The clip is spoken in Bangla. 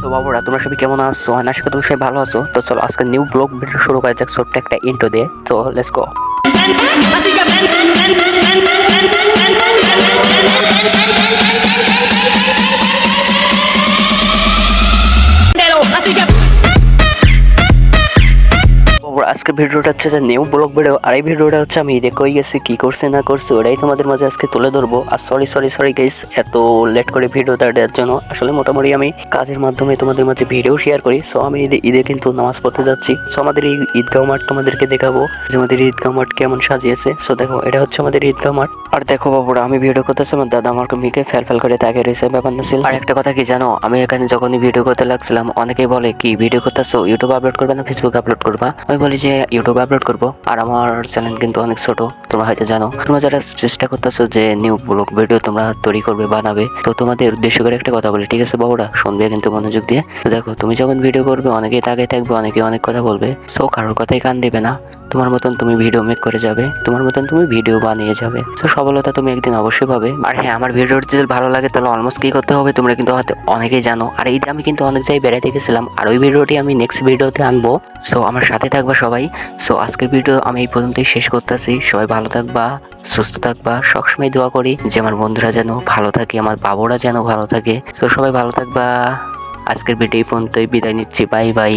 তো বাবুরা তোমরা সবাই কেমন আছো আশা করি তোমরা সবাই ভালো আছো তো চলো আজকে নিউ ব্লগ ভিডিও শুরু করা যাক ছোট্ট একটা ইন্টো দিয়ে তো লেটস গো আজকে ভিডিওটা হচ্ছে যে নিউ ব্লগ ভিডিও আর এই ভিডিওটা হচ্ছে আমি কই গেছি, কি করছে, না করছে, ওটাই তোমাদের মাঝে আজকে তুলে ধরবো। আর সরি সরি সরি গাইস এত লেট করে ভিডিওটা দেওয়ার জন্য আসলে মোটামুটি আমি কাজের মাধ্যমে তোমাদের মাঝে ভিডিও শেয়ার করি। সো আমি ঈদে কিন্তু নামাজ পড়তে যাচ্ছি। সো আমাদের এই ঈদগাঁও মাঠ তোমাদেরকে দেখাবো যে আমাদের ঈদগাঁও মাঠ কেমন সাজিয়েছে। সো দেখো, এটা হচ্ছে আমাদের ঈদগাঁও মাঠ। আর দেখো বাবুরা, আমি ভিডিও করতেছি আমার দাদা আমার মিকে ফেল ফেল করে তাকে রয়েছে, ব্যাপার না ছিল। আর একটা কথা কি জানো, আমি এখানে যখনই ভিডিও করতে লাগছিলাম, অনেকেই বলে, কি ভিডিও করতেছো? ইউটিউব আপলোড করবে না ফেসবুক আপলোড করবা? আমি বলি যে ইউটিউব আপলোড করব, আর আমার চ্যানেল কিন্তু অনেক ছোট, তোমরা হয়তো জানো। তোমরা যারা চেষ্টা করতেছো যে নিউ ব্লগ ভিডিও তোমরা তৈরি করবে, বানাবে, তো তোমাদের উদ্দেশ্য করে একটা কথা বলি, ঠিক আছে বাবুরা? শুনবে কিন্তু মনোযোগ দিয়ে। তো দেখো, তুমি যখন ভিডিও করবে, অনেকেই তাকে থাকবে অনেকে অনেক কথা বলবে। সো কারোর কথাই কান দিবে না। তোমার মতন তুমি ভিডিও মেক করে যাবে, তোমার মতন তুমি ভিডিও বানিয়ে যাবে। তো সফলতা তুমি একদিন অবশ্যই পাবে। আর হ্যাঁ আমার ভিডিওটি যদি ভালো লাগে, তাহলে অলমোস্ট কি করতে হবে? তোমরা কিন্তু হয়তো অনেকেই জানো। আর এই আমি কিন্তু অনেক জায়গায় বেড়াতে গেছিলাম। আর ওই ভিডিওটি আমি নেক্সট ভিডিওতে আনব। সো আমার সাথে থাকবা সবাই। সো আজকের ভিডিও আমি এই পর্যন্তই শেষ করতেছি। সবাই ভালো থাকবা, সুস্থ থাকবা। সবসময় দোয়া করি যে আমার বন্ধুরা যেন ভালো থাকে, আমার বাবুরা যেন ভালো থাকে। সো সবাই ভালো থাকবা। আজকের ভিডিও এই পর্যন্তই। বিদায় নিচ্ছি। Bye bye